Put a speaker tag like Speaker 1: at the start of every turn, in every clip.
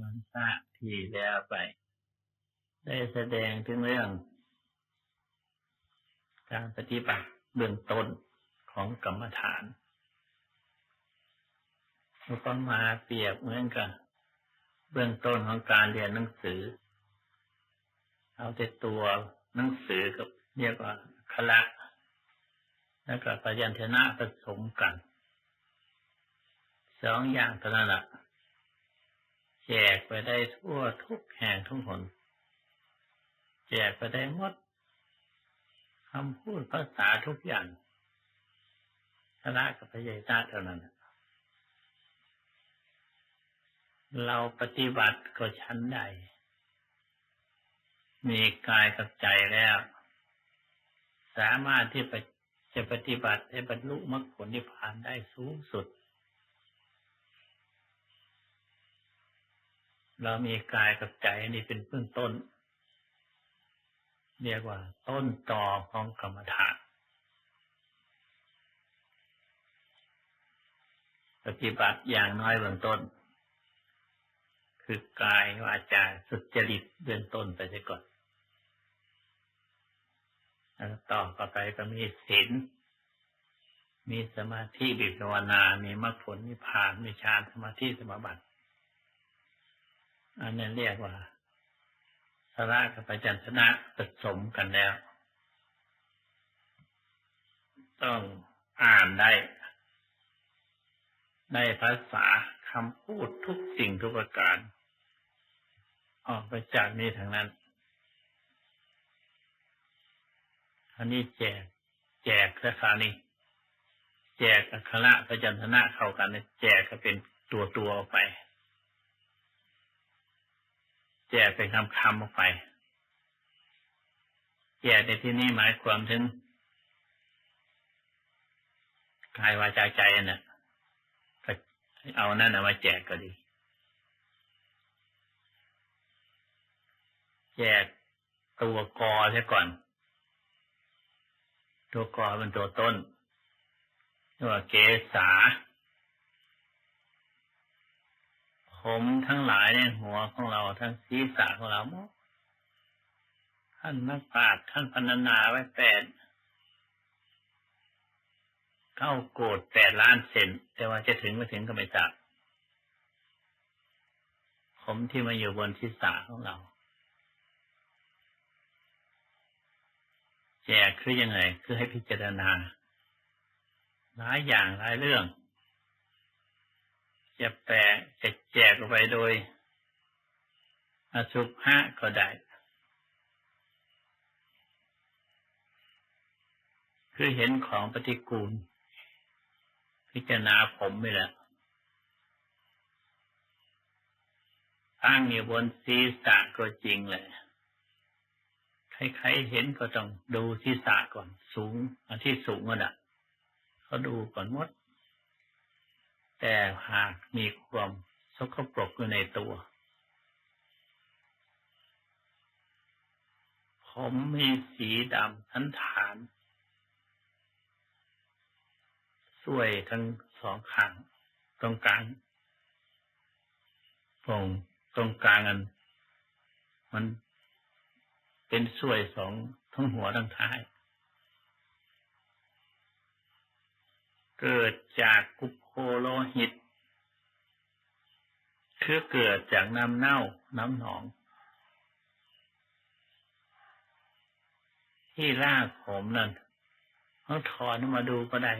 Speaker 1: วันพระที่แล้วไป ได้แสดงถึงเรื่อง การปฏิบัติเบื้องต้นของกรรมฐานอุปมาเปรียบเหมือนกับเบื้องต้นของการเรียนหนังสือ เอาแต่ตัวหนังสือกับเรียกว่าคละแล้วก็ปยัญชนะผสมกัน สองอย่างเท่านั้นแหละ แจกไปได้ทั่วทุกแห่งทุกหน แจกไปได้หมดคำพูดภาษาทุกอย่างคณะกับพยานาเท่านั้น เราปฏิบัติก็ชั้นใด มีกายกับใจแล้ว สามารถที่จะปฏิบัติให้บรรลุมรรคผลนิพพานได้สูงสุด เรามีกายกับใจนี่เป็นเบื้องต้น เรียกว่า ต้นตอของกรรมฐานปฏิบัติอย่างน้อยเบื้องต้น คือกายวาจาสุจริตเบื้องต้นไปเสียก่อนแล้วต่อไปก็มีศีลมีสมาธิบิภาวนา มีมรรคผลนิพพาน มีฌานสมาธิสมาบัติ อันนี้เรียกว่าสระกับปัญชนะผสมกันแล้ว ต้องอ่านได้ได้ภาษาคำพูดทุกสิ่งทุกประการ ออกไปจากนี้ทางนั้นอันนี้แจก แจกสาขานี้แจกอัคระพยัญชนะเข้ากันนี่แจกก็เป็นตัวตัวออกไป แจกเป็นคำคำออกไป แจกในที่นี้หมายความถึงกายวาจาใจเนี่ยก็เอานั่นเอามาแจกก็ดี แจกตัวกอเสียก่อน ตัวกอเป็นตัวต้นเรียกว่าเกษา ผมทั้งหลายในหัวของเราทั้งศีรษะของเราท่านนักปราชญ์ท่านพรรณนาไว้แปดเข้าโกดแปดล้านเซนแต่ว่าจะถึงไม่ถึงก็ไม่ทราบผมที่มาอยู่บนศีรษะของเราแจกคือยังไง คือให้พิจารณา หลายอย่างหลายเรื่อง จะแปลจะแจกออกไปโดยอสุภะก็ได้ คือเห็นของปฏิกูล พิจารณาผมไม่แหละตั้งอยู่บนศีรษะก็จริงเลยใครๆเห็นก็ต้องดูศีรษะก่อน สูงอันที่สูงก็ได้เขาดูก่อนมด แต่หากมีความสกปรกอยู่ในตัว ผมมีสีดำทันฐานสวยทั้งสองข้างตรงกลางตรงตรงกลางอัน มันเป็นสวยสองทั้งหัวทั้งท้าย เกิดจากกุ โคโลหิต คือเกิดจากน้ำเน่าน้ำหนอง ที่รากผมนั่นเขาถอนมาดูก็ได้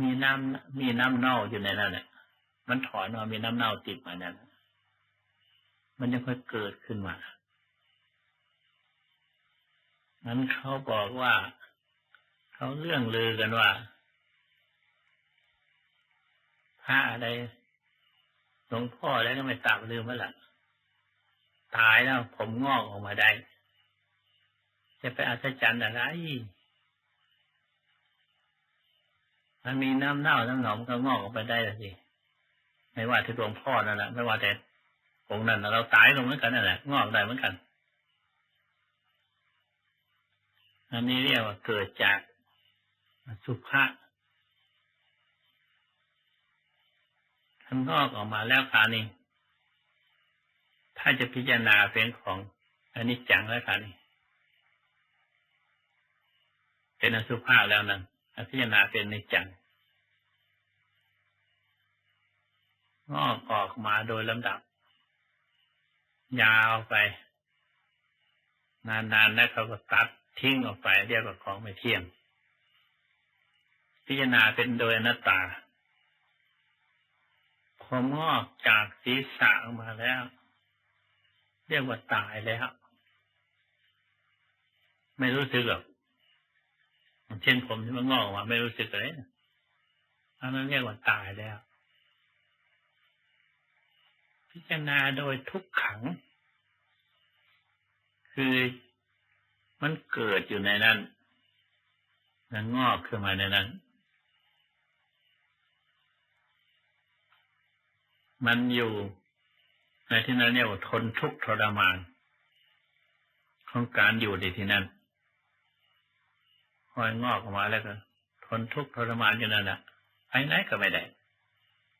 Speaker 1: มีน้ำมีน้ำเน่าอยู่ในนั้นเนี่ยมันถอนมามีน้ำเน่าติดมานั่นมันยังค่อยเกิดขึ้นมานั้นเขาบอกว่า เขาเรื่องลือกันว่าพ ระอะไรหลวงพ่อแล้วก็ไม่ตามลืมเมื่อไหร่ตายแล้วผมงอกออกมาได้ จะไปอัศจรรย์อะไร มันมีน้ำเน่าน้ำหนองก็งอกออกไปได้สิไม่ว่าที่หลวงพ่อนั่นแหละไม่ว่าแต่องค์นั้นเราตายลงเหมือนกันนั่นแหละงอกได้เหมือนกันอันนี้เรียกว่าเกิดจากสุภา พท่านงอกออกมาแล้วคานี้ถ้าจะพิจารณาเป็นของอันนี้จังแล้วค่ะนี่เป็นอสุภาพแล้วนั้นพิจารณาเป็นในจังงอกออกมาโดยลำดับ ยาวไป นานๆแล้วเขาก็ตัดทิ้งออกไป เรียกว่าของไม่เที่ยง พิจารณาเป็นโดยอนัตตา พองอกจากศีรษะออกมาแล้ว เรียกว่าตายแล้วไม่รู้สึกหรอกเช่นผมที่มันงอกออกมาไม่รู้สึกเลยอันนั้นเรียกว่าตายแล้ว พิจารณาโดยทุกขัง คือมันเกิดอยู่ในนั้นแล้วงอกขึ้นมาในนั้น มันอยู่ในที่นั้นเรียกว่าทนทุกข์ทรมาน ของการอยู่ในที่นั้นคอยงอกออกมาแล้วก็ ทนทุกข์ทรมานอยู่นั่นแหละไปไหนก็ไม่ได้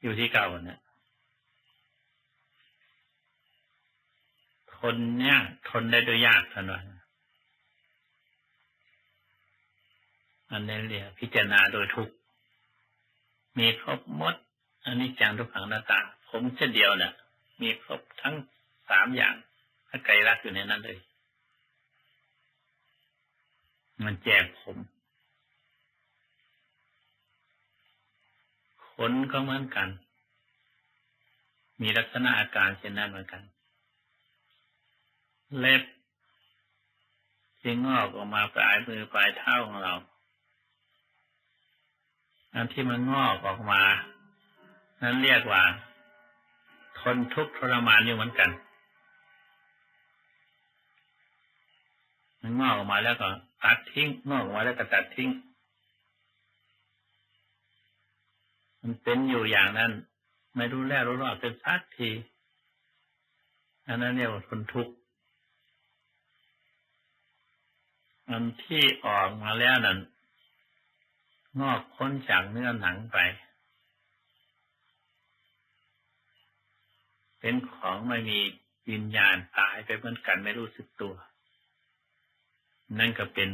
Speaker 1: อยู่ที่เก่าเนี่ยทนยากทนได้โดยยากท่านว่าอันนี้เรียกพิจารณาโดยทุกมีครบหมดอันนี้จังทุกขังหน้าตาง ผมเช่นเดียวเนี่ยมีครบทั้งสามอย่างถ้าไกลรักอยู่ในนั้นเลย มันแจกผมขนก็เหมือนกัน มีลักษณะอาการเช่นนั้นเหมือนกัน เล็บที่งอกออกมาปลายมือปลายเท้าของเราอันที่มันงอกออกมา นั้นเรียกว่า ทนทุกข์ทรมานอยู่เหมือนกันมันงอกออกมาแล้วก็ตัดทิ้งงอกออกมาแล้วก็ตัดทิ้ง มันเป็นอยู่อย่างนั้น ไม่รู้แล้วรู้รอดเป็นสักทีอันนั้นเรียกว่าทนทุกข์อันที่ออกมาแล้วนั้นงอกพ้นจากเนื้อหนังไป เป็นของไม่มีวิญญาณตายไปเหมือนกันไม่รู้สึกตัว นั่นก็เป็น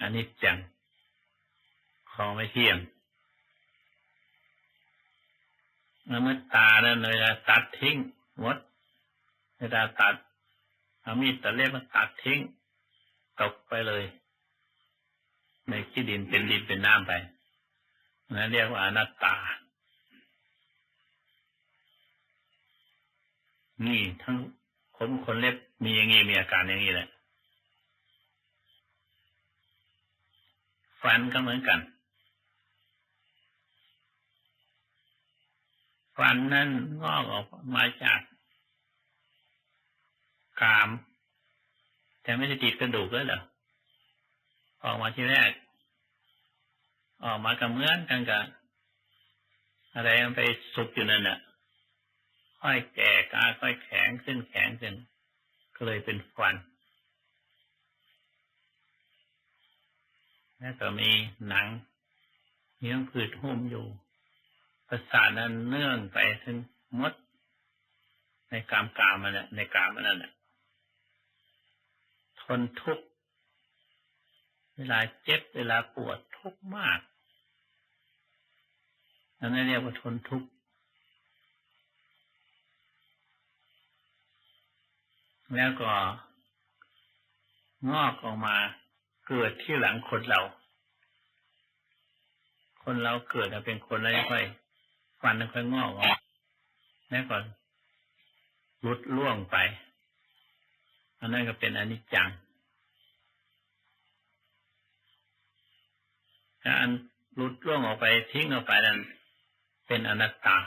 Speaker 1: อันนี้จังของไม่เที่ยงเมื่อตานั่นเลยตัดทิ้งหมดเวลาตัดเอามีดตะเล็บมาตัดทิ้งตกไปเลย ในขี้ดินเป็นดินเป็นน้ำไปนั่นเรียกว่าอนัตตา นี่ทั้งผมคนเล็บมีอย่างนี้มีอาการอย่างนี้แหละ ฟันก็เหมือนกัน ฟันนั้นงอกออกมาจากกาม แต่ไม่ได้ติดกระดูกเลยเหรอออกมาทีแรก ออกมากับเมือนกันกับอะไรมันไปสุกอยู่นั่นน่ะ ค่อยแก่กาค่อยแข็งขึ้นแข็งขึ้นก็เลยเป็นฟัน แล้วก็มีหนังเนื้อผืดหุ้มอยู่ประสาทนั้นเนื่องไปถึงมด ในกามกามันน่ะในกามมันนั่นน่ะทนทุกข์เวลาเจ็บเวลาปวดทุกข์มากนั่นเรียกว่าทนทุกข์ แล้วก็งอกออกมาเกิดที่หลังคนเรา คนเราเกิดเป็นคนแล้วค่อยฟันค่อยงอกออกแล้วก็ลุดล่วงไปอันนั้นก็เป็นอนิจจังการหลุดล่วงออกไปทิ้งออกไปนั้นเป็นอนัตตา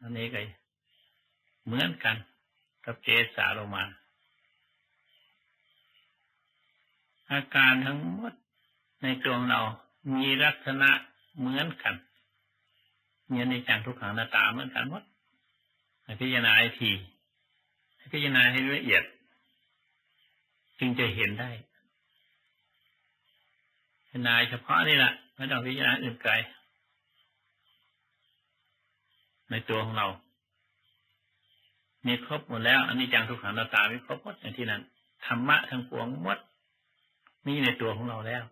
Speaker 1: อันนี้ก็ เหมือนกันกับเจสาโลมาอาการทั้งหมดในตัวเรามีลักษณะเหมือนกันเนี่ยในจังทุกขังหน้าตาเหมือนกันหมดพิจารณาให้ทีพิจารณาให้ละเอียด จึงจะเห็นได้นายเฉพาะนี่แหละไม่ต้องพิจารณาอื่นไกลในตัวของเรา มีครบหมดแล้วอันนี้จังทุกขังเราตามีครบหมดอย่างที่นั้นธรรมะทั้งปวงหมดมีในตัวของเราแล้ว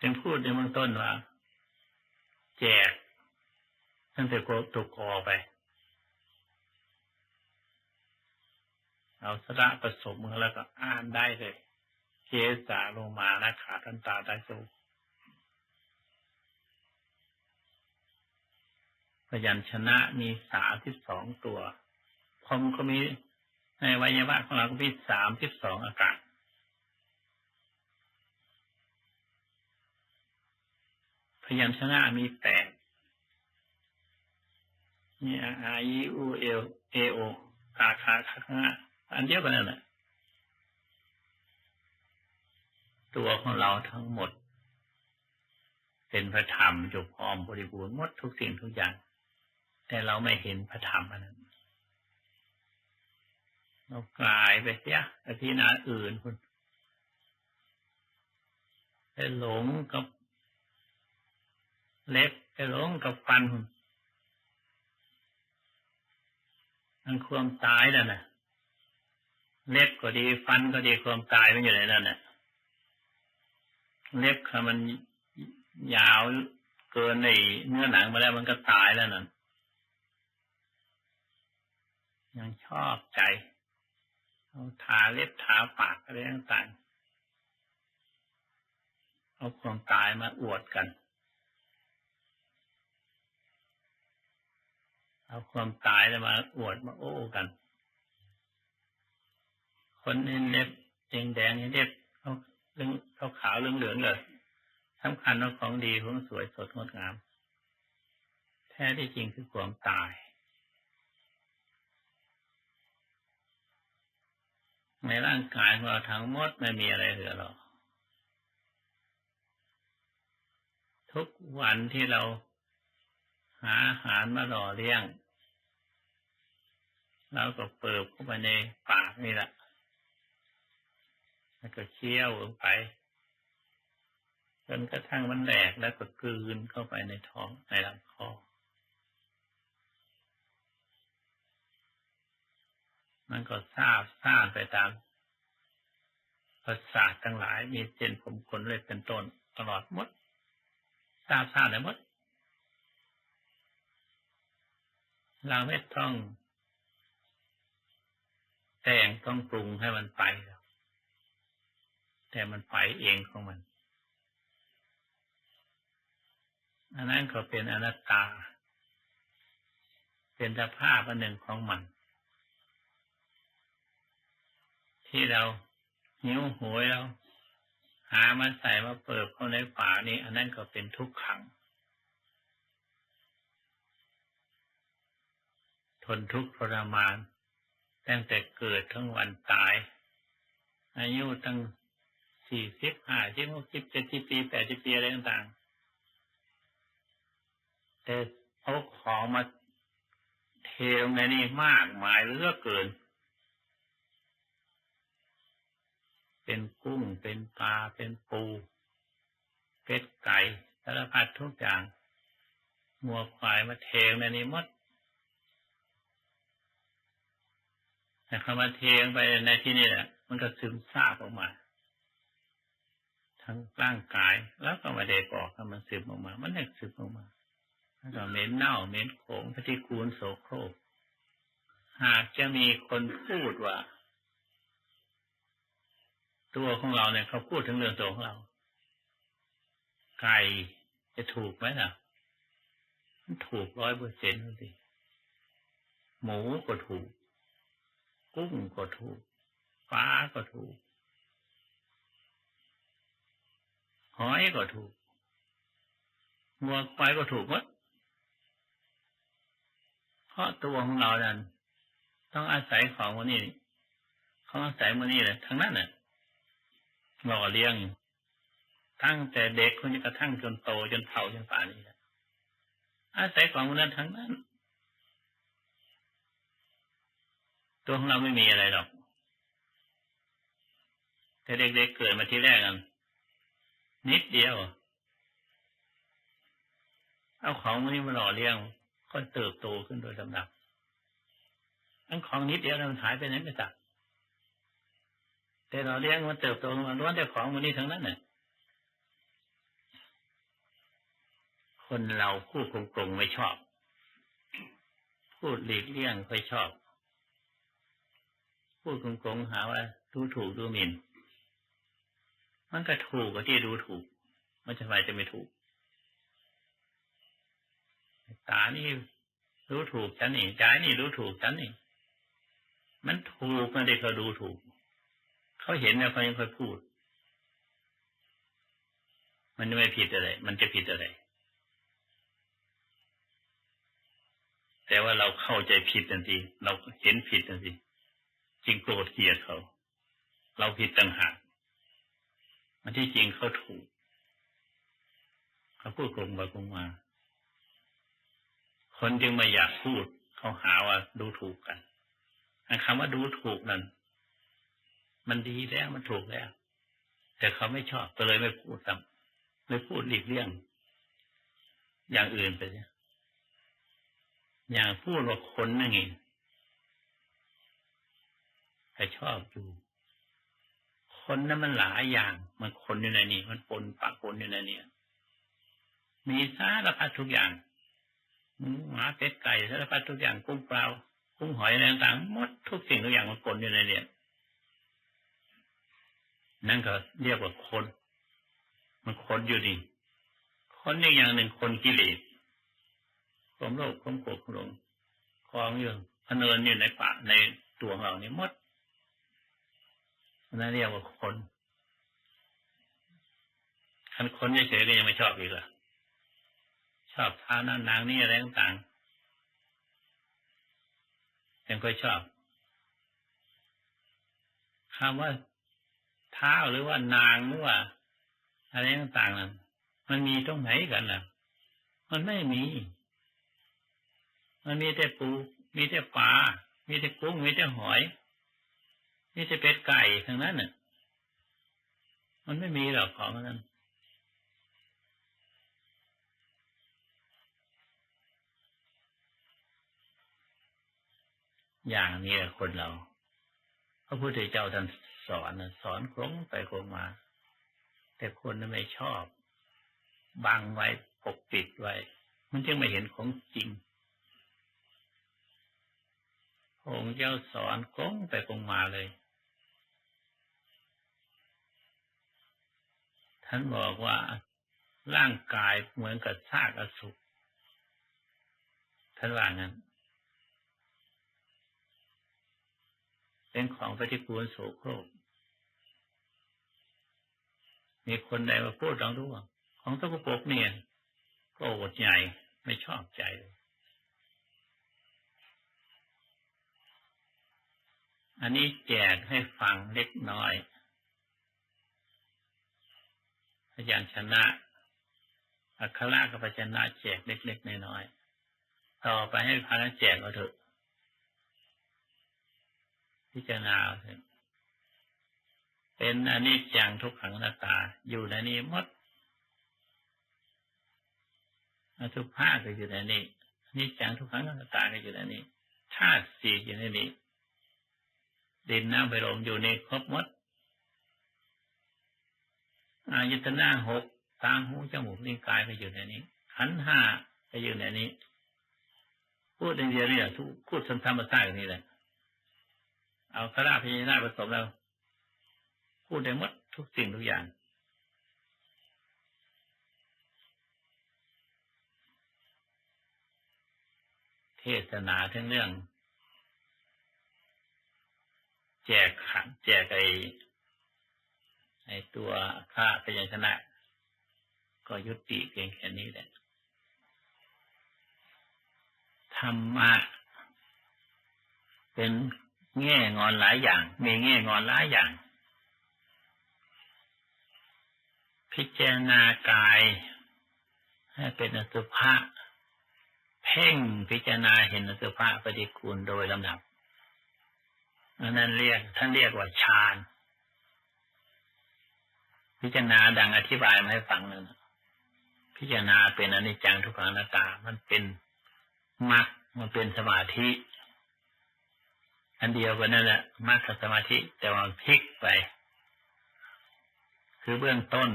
Speaker 1: จึงพูดในเบื้องต้นว่า แจกตั้งแต่ตัวกอไป เอาสระผสมกันแล้วก็อ่านได้เลยเคสาลงมานะขาทันตาได้สู พยัญชนะมีสามที่สองตัวพรมก็มีในวัยวะของเราก็มีสามที่สองอากาศพยัญชนะมีแปดนี่อาอีอูเอลเอโอคาคาคาคาอันเดียวกันนั่นแหละตัวของเราทั้งหมด เป็นพระธรรมจบพร้อมบริบูรณ์หมดทุกสิ่งทุกอย่าง แต่เราไม่เห็นพระธรรมอันนั้นเรากลายไปเสียไปที่นาอื่นคุณไปหลงกับเล็บไปหลงกับฟันคุณมันความตายนั่นน่ะ เล็บก็ดีฟันก็ดีความตายมันอยู่ในนั่นน่ะ เล็บค่ะมันยาวเกินในเนื้อหนังมาแล้วมันก็ตายแล้วนั่น ยังชอบใจ เอาทาเล็บทาปากอะไรต่างๆเอาความตายมาอวดกัน เอาความตายมาอวดมาโอ้กัน คนนี้เล็บแดงแดงนี่เล็บเขาเรื่องเขาขาวเรื่องเหลืองเลยสำคัญว่าของดีของสวยสดงดงาม แท้ที่จริงคือความตาย ในร่างกายของเราทั้งหมดไม่มีอะไรเหลือหรอก ทุกวันที่เราหาอาหารมาหล่อเลี้ยงเราก็เปิดเข้าไปในปากนี่แหละแล้วก็เคี้ยวลงไปจนกระทั่งมันแหลกแล้วก็กลืนเข้าไปในท้องในลำคอ มันก็ทราบทราบไปตามประสาททั้งหลาย มีเส้นผมขนเล็บเป็นต้นตลอดหมดทราบทราบเลยหมดเราไม่ต้อง แต่งต้องปรุงให้มันไปแต่มันไปเองของมันอันนั้นก็เป็นอนัตตา เป็นสภาพอันหนึ่งของมัน ที่เราหิ้วโหยเราหามาใส่มาเปิดเข้าในฝานี้อันนั้นก็เป็นทุกขัง ทนทุกข์ทรมาน ตั้งแต่เกิดทั้งวันตาย อายุตั้งสี่สิบห้าสิบหกสิบเจ็ดสิบปีแปดสิบปีอะไรต่างๆแต่เอาของมาเทลงในนี้มากมายเหลือเกิน เป็นกุ้ง เป็นปลา เป็นปูเป็ดไก่สารพัดทุกอย่างงัวควายมาเทงในนี้มดแต่คำว่าเทงไปในที่นี่แหละมันก็ซึมซาบออกมา ทั้งร่างกายแล้วก็มาเด็กออกมันซึมออกมา มันเด็กซึมออกมาแล้วก็เหม็นเน่าเหม็นโขงปฏิกูลโสโครกหากจะมีคนพูดว่า ตัวของเราเนี่ยเขาพูดถึงเรื่องตัวของเรา ไก่จะถูกไหมล่ะ มันถูกร้อยเปอร์เซ็นต์สิหมูก็ถูก กุ้งก็ถูกปลาก็ถูก หอยก็ถูกงัวควายก็ถูกหมดเพราะตัวของเรานั้นต้องอาศัยของวันนี้เขาอาศัยวันนี้เลยทั้งนั้นน่ะ หล่อเลี้ยง ตั้งแต่เด็กคนนี้กระทั่งจนโตจนเฒ่าจนป่านนี้แหละอาศัยของวันนั้นทั้งนั้น ตัวของเราไม่มีอะไรหรอก แต่เด็กๆเกิดมาที่แรกกันนิดเดียว เอาของพวกนี้มาหล่อเลี้ยง ก็เติบโตขึ้นโดยลำดับอันของนิดเดียวมันหายไปไหนไม่ตัก แต่เราเลี้ยงมันเติบโตมันล้วนแต่ของมันนี้ทั้งนั้นเนี่ยคนเราพูดโกงๆไม่ชอบ พูดหลีกเลี่ยงไม่ชอบ พูดโกงๆหาว่าดูถูกดูหมิ่น มันก็ถูกกว่าที่ดูถูก มันจะไปจะไม่ถูก ตานี่รู้ถูกฉันนี่ใจนี่รู้ถูกฉันนี่ มันถูกมันได้เขาดูถูก เขาเห็นแล้วเขายังค่อยพูด มันไม่ผิดอะไร มันจะผิดอะไร แต่ว่าเราเข้าใจผิดทันที เราเห็นผิดทันที จึงโกรธเกลียดเขา เราผิดต่างหากมันที่จริงเขาถูก เขาพูดกลงไปกลงมา คนจึงไม่อยากพูด เขาหาว่าดูถูกกันคำว่าดูถูกนั้น มันดีแล้วมันถูกแล้ว แต่เขาไม่ชอบก็เลยไม่พูดซ้ำไม่พูดหลีกเลี่ยงอย่างอื่นไปอย่างพูดว่าคนนั่นเองใครชอบดูคนนั้นมันหลายอย่าง มันคนอยู่ในนี้มันปนปะปนอยู่ในนี้มีสารพัดทุกอย่างหมาเป็ดไก่สารพัดทุกอย่างกุ้งเปล่ากุ้งหอยอะไรต่างๆหมดทุกสิ่งทุกอย่างมันปนอยู่ในนี้ นั่นก็เรียกว่าคนมันคนอยู่นี่คนอีกอย่างหนึ่งคนกิเลสความโลภความโกรธความหลงคลองอยู่พเนินอยู่ในปาในตัวของเรานี่มดนั่นเรียกว่าคนคันคนเฉยๆก็ยังไม่ชอบอีกเหรอชอบท้านั่นนางนี่อะไรต่างๆยังค่อยชอบคำว่า ท้าหรือว่านางหรือว่า อะไรต่างๆนั้นมันมีตรงไหนกันล่ะ มันไม่มี มันมีแต่ปู มีแต่ปลา มีแต่กุ้ง มีแต่หอย มีแต่เป็ดไก่ทั้งนั้นน่ะ มันไม่มีหรอกของนั้นอย่างนี้แหละคนเรา ระพุทธเจ้าท่านสอนสอนคงไปคงมา แต่คนนั้นไม่ชอบบังไว้ปกปิดไว้ มันจึงไม่เห็นของจริงองค์เจ้าสอนคงไปคงมาเลย ท่านบอกว่าร่างกายเหมือนกับซากอสุท่านว่างั้น เป็นของปฏิกูลโสโครกมีคนใดมาพูดลองดูว่าของตะกปกเนี่ย ก็อดใหญ่ไม่ชอบใจอันนี้แจกให้ฟังเล็กน้อยพยัญชนะอักขระกับพยัญชนะแจกเล็กๆน้อยๆต่อไปให้พากันแจกเอาเถอะ พิจารณาเป็นอนิจจังทุกขังนาตา อยู่ในนี้มดอสุภาก็อยู่ในนี้นิจจังทุกขังนาตาก็อยู่ในนี้ธาตุสี่อยู่ในนี้ดินน้ำไปลมอยู่ในครบมดอายตนะหกตาหูจมูกนิ้วกายก็อยู่ในนี้ขันห้าก็อยู่ในนี้ พูดอย่างเดียวนี่แหละทุกพูดสัมธรรมศาสตร์นี่แหละ เอาคราพยานาผสมแล้วพูดได้หมดทุกสิ่งทุกอย่างเทศนาทั้งเรื่อง แจกขันแจกไอไอตัวค่าพยัญชนะ ก็ยุติเพียงแค่นี้แหละธรรมะเป็น แง่งอนหลายอย่าง มีแง่งอนหลายอย่าง พิจารณากาย ให้เป็นอสุภะเพ่งพิจารณาเห็นสภาปฏิกูลโดยลำดับอันนั้นเรียกท่านเรียกว่าฌานพิจารณาดังอธิบายมาให้ฟังนั่นพิพิจารณาเป็นอนิจจังทุกขังอนัตตา มันเป็นมรรคมันเป็นสมาธิ อันเดียวกันนั่นแหละมรรคสมาธิแต่ว่ามันพลิกไป คือเบื้องต้น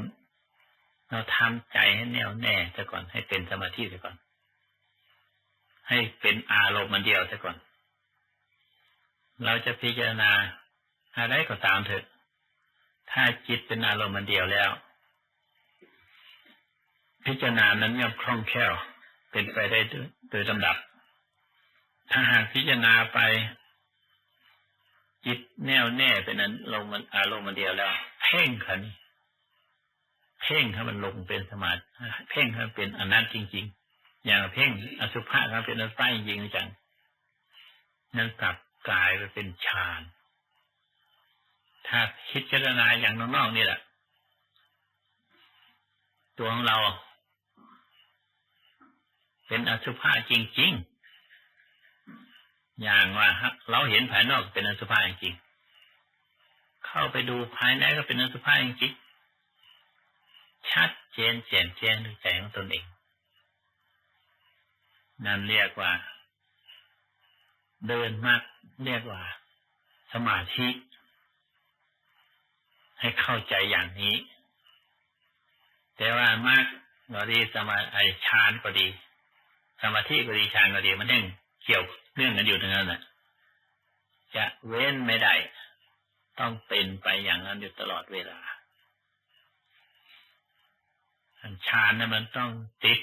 Speaker 1: เราทำใจให้แน่วแน่ซะก่อนให้เป็นสมาธิซะก่อน ให้เป็นอารมณ์มันเดียวซะก่อน เราจะพิจารณาอะไรก็ตามเถอะ ถ้าจิตเป็นอารมณ์มันเดียวแล้ว พิจารณานั้นย่อมคล่องแคล่วเป็นไปได้โดยลำดับ ถ้าหากพิจารณาไป จิตแน่วแน่เป็นนั้นลงมันอารมณ์มันเดียวแล้ว เพ่งขัน เพ่งให้มันลงเป็นสมาธิเพ่งให้มันเป็นอนัตจริง ๆ อย่างเพ่งอสุภะครับเป็นอสุภะจริงจังนั้นกลับกลายไปเป็นฌานถ้าคิดเจรณาอย่างนอกๆนี่แหละ ตัวของเรา เป็นอสุภะจริง ๆ อย่างว่าเราเห็นภายนอกเป็นอสุภะจริง เข้าไปดูภายในก็เป็นอสุภะจริง ชัดเจนแจ่มแจ้งด้วยใจของตนเอง นั่นเรียกว่า เดินมากเรียกว่า สมาธิ ให้เข้าใจอย่างนี้ แต่ว่ามากก็ดีสมาไอฌานก็ดี สมาธิก็ดีฌานก็ดีมันเร่งเกี่ยว เรื่องกันอยู่ทั้งนั้นแหละจะเว้นไม่ได้ ต้องเป็นไปอย่างนั้นอยู่ตลอดเวลาฌานนะมันต้องติด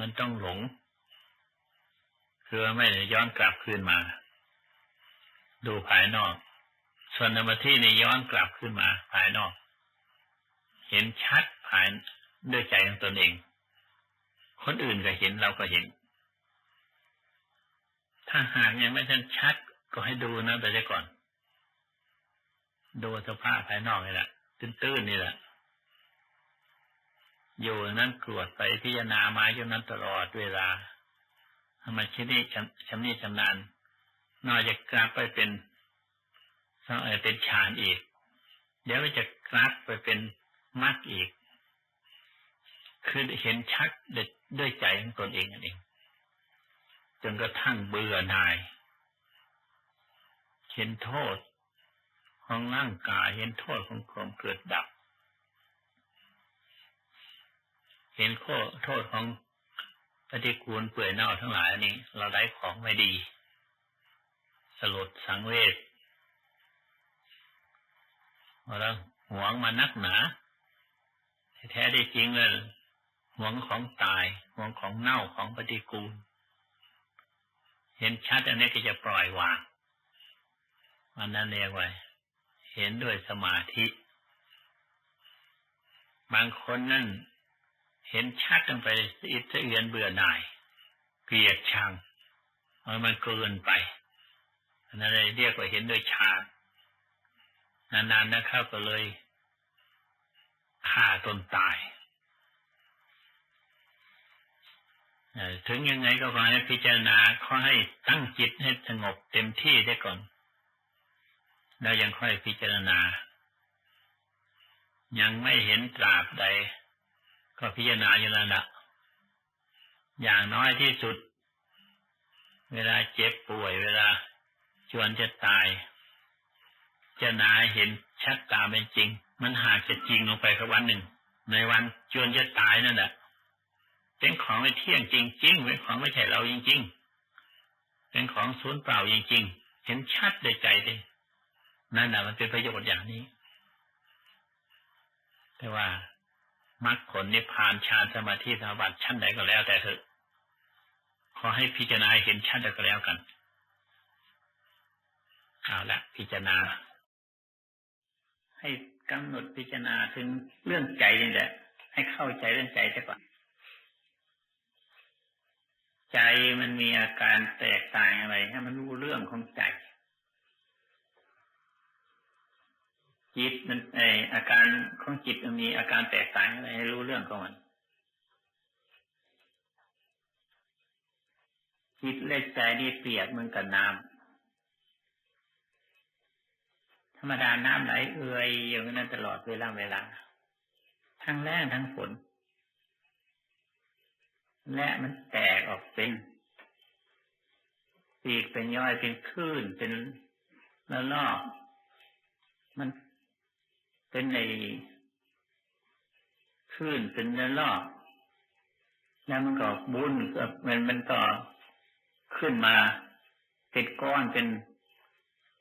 Speaker 1: มันต้องหลง คือไม่ได้ย้อนกลับคืนมา ดูภายนอก ส่วนสมาธินี่ในย้อนกลับขึ้นมา ภายนอก เห็นชัดภายด้วยใจของตนเอง คนอื่นก็เห็นเราก็เห็น ถ้าหากยังไม่ทันชัด ก็ให้ดูนะแต่ก่อน ดูสภาพภายนอกนี่แหละตื้นๆนี่แหละอยู่นั้นกรวดไปพิจารณามาอยู่นั้นตลอดเวลาทำไมชินี่ชำนิชำนาญนอกจากกราบไปเป็นเป็นฌานอีก เดี๋ยวจะกราบไปเป็นมรรคอีก คือเห็นชัดด้วยใจของตนเองนั่นเอง จนกระทั่งเบื่อหน่าย เห็นโทษของร่างกายเห็นโทษของความเกิดดับ เห็นโโทษของปฏิกูลเปื่อยเน่าทั้งหลายนี้ เราได้ของไม่ดี สลดสังเวชเราหวงมานักหนา แท้ได้จริงเลยหวงของตายหวงของเน่าของปฏิกูล เห็นชัดอันนี้ก็จะปล่อยวางมันนั่นเรียกว่าเห็นด้วยสมาธิ บางคนนั่นเห็นชัดลงไปอิทธิเอียนเบื่อหน่ายเกลียดชังมันเกินไปอันนั้นเรียกว่าเห็นด้วยฌานนานๆนะครับก็เลยฆ่าตนตาย ถึงยังไงก็ขอให้พิจารณาขอให้ตั้งจิตให้สงบเต็มที่ได้ก่อน แล้วยังค่อยพิจารณา ยังไม่เห็นตราบใด ก็พิจารณาอยู่แล้วนะอย่างน้อยที่สุด เวลาเจ็บป่วยเวลาชวนจะตาย จะนาเห็นชัดตาเป็นจริง มันหากจะจริงลงไปสักวันหนึ่ง ในวันจวนจะตายนั่นแหละ เป็นของไม่เที่ยงจริงๆเป็นของไม่ใช่เราจริง ๆ เป็นของสูญเปล่าจริง ๆ เห็นชัดในใจเลยนั่นแหละมันเป็นประโยชน์อย่างนี้ แต่ว่ามรรคผลนิพพานฌานสมาธิสมาบัติชั้นไหนก็แล้วแต่เถอะ ขอให้พิจารณาเห็นชัดก็แล้วกัน เอาละพิจารณา ให้กำหนดพิจารณาถึงเรื่องใจนี่แหละ ให้เข้าใจเรื่องใจซะก่อน ใจมันมีอาการแตกต่างอะไรให้มันรู้เรื่องของใจ จิตมันไออาการของจิตมันมีอาการแตกต่างอะไรให้รู้เรื่องของมัน จิตเล็กใจนี่เปียกเหมือนกับน้ำธรรมดาน้ำไหลเอื่อยอย่างนั้นตลอดเวลาเวลา ทั้งแรงทั้งฝน และมันแตกออกเป็นปีกเป็นย่อยเป็นคลื่นเป็นละลอก มันเป็นในคลื่นเป็นละลอกแล้วมันก็บุญก็มันมันก็ขึ้นมาเป็นก้อนเป็น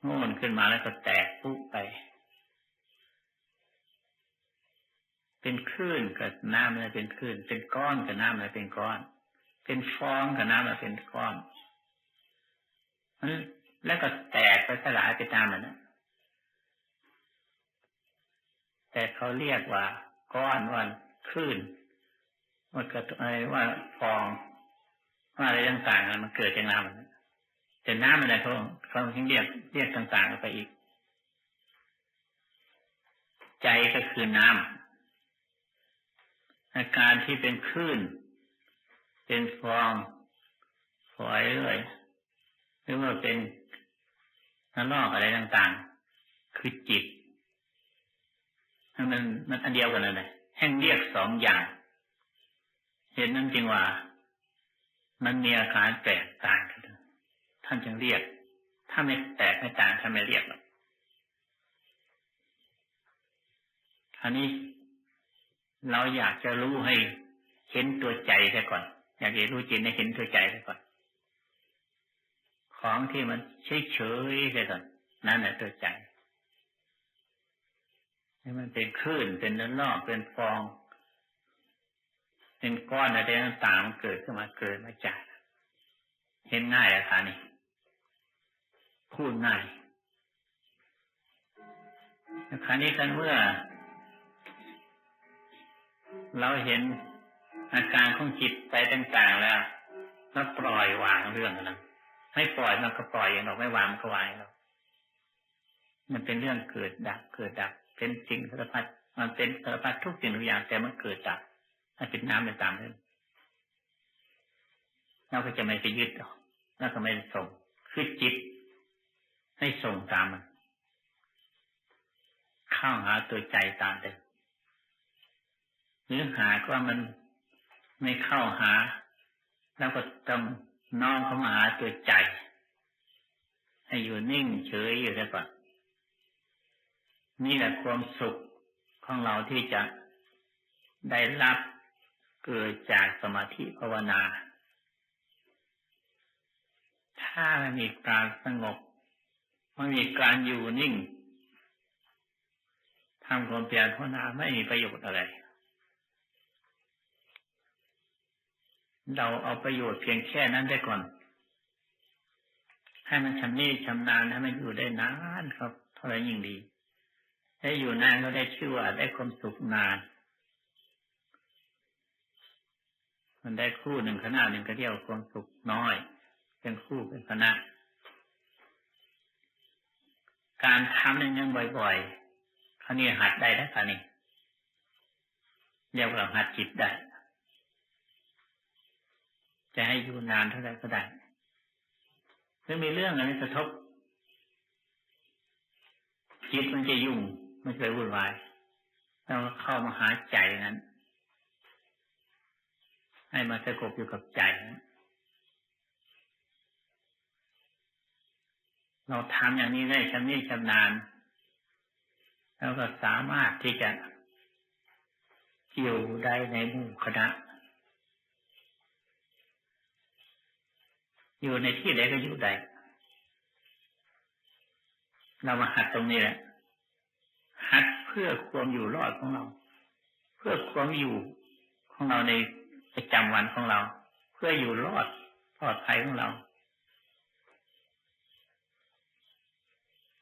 Speaker 1: โง่นขึ้นมาแล้วก็แตกปุ๊บไป เป็นคลื่นกับน้ำอะไรเป็นคลื่น เป็นก้อนกับน้ำอะไรเป็นก้อน เป็นฟองกับน้ำอะไรเป็นก้อนมันแล้วก็แตกไปสลายไปตามมันนะแต่เขาเรียกว่า ก้อนว่าคลื่นว่าเกิดอะไรว่าฟองว่าอะไรต่างๆมันเกิดจากน้ำแต่น้ำอะไรเขาเขาถึงเรียกเรียกต่างๆไปอีก ใจก็คือน้ำ อาการที่เป็นคลื่น เป็นฟองฝอยเลยหรือว่าเป็นน้ำลอกอะไรต่างๆ คือจิตมันมันอันเดียวกันเลยแห่งเรียกสองอย่าง เห็นนั่นจริงว่า มันมีอาการแตกต่างกันท่านจึงเรียก ถ้าไม่แตกไม่ต่างท่านไม่เรียกหรอกคราวนี้ เราอยากจะรู้ให้เห็นตัวใจซะก่อน อยากจะรู้จริงให้เห็นตัวใจซะก่อน ของที่มันเฉยเฉยซะก่อนนั่นแหละตัวใจให้มันเป็นคลื่นเป็นนอกเป็นฟอง เป็นก้อนอะไรต่างๆมันเกิดขึ้นมาเกิดมาจากเห็นง่ายอะค่ะนี่พูดง่ายคราวนี้กันเมื่อ เราเห็นอาการของจิตไปต่างๆแล้วแล้วปล่อยวางเรื่องนั้นให้ปล่อยมันก็ปล่อยอย่างเราไม่วางก็วางเรามันเป็นเรื่องเกิดดับเกิดดับ เป็นสิ่งสารพัดมันเป็นสารพัดทุกสิ่งทุกอย่างแต่มันเกิดดับถ้าเป็นน้ำไปตามนั้นเราก็จะไม่ไปยึดหรอกแล้วก็ไม่ส่งคือจิตให้ส่งตามมันเข้าหาตัวใจตามเดิม หรือหาก็ว่ามันไม่เข้าหา แล้วก็ต้องน้อมเข้ามาหาตัวใจ ให้อยู่นิ่งเฉยอยู่ได้ก่อนนี่แหละความสุขของเราที่จะได้รับเกิดจากสมาธิภาวนา ถ้าไม่มีการสงบไม่มีการอยู่นิ่งทำความเพียรภาวนาไม่มีประโยชน์อะไร เราเอาประโยชน์เพียงแค่นั้นได้ก่อน ให้มันชำนิชำนาญให้มันอยู่ได้นานครับเท่าไรยิ่งดีได้อยู่นานก็ได้ชื่อว่าได้ความสุขนาน มันได้คู่หนึ่งคณะหนึ่งก็เรียกว่าความสุขน้อย เป็นคู่เป็นคณะ การทำอย่างนี้บ่อยๆคราวนี้หัดได้แล้วคราวนี้เรียกว่าหัดจิตได้ จะให้อยู่นานเท่าไรก็ได้ถ้ามีเรื่องอะไรกระทบ จิตมันจะยุ่งไม่เคยวุ่นวายเราเข้ามาหาใจนั้น ให้มาสงบอยู่กับใจนะเราทำอย่างนี้ได้ชำนิชำนาญแล้วก็สามารถที่จะอยู่ได้ในหมู่คณะ อยู่ในที่ใดก็อยู่ได้ เรามาหัดตรงนี้แหละ หัดเพื่อความอยู่รอดของเรา เพื่อความอยู่ของเราในประจำวันของเรา เพื่ออยู่รอดปลอดภัยของเรา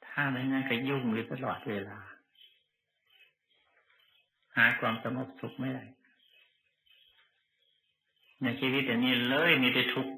Speaker 1: ถ้าไม่งั้นก็ยุ่งอยู่ตลอดเวลา หาความสงบสุขไม่ได้ในชีวิตอันนี้เลยมีแต่ทุกข์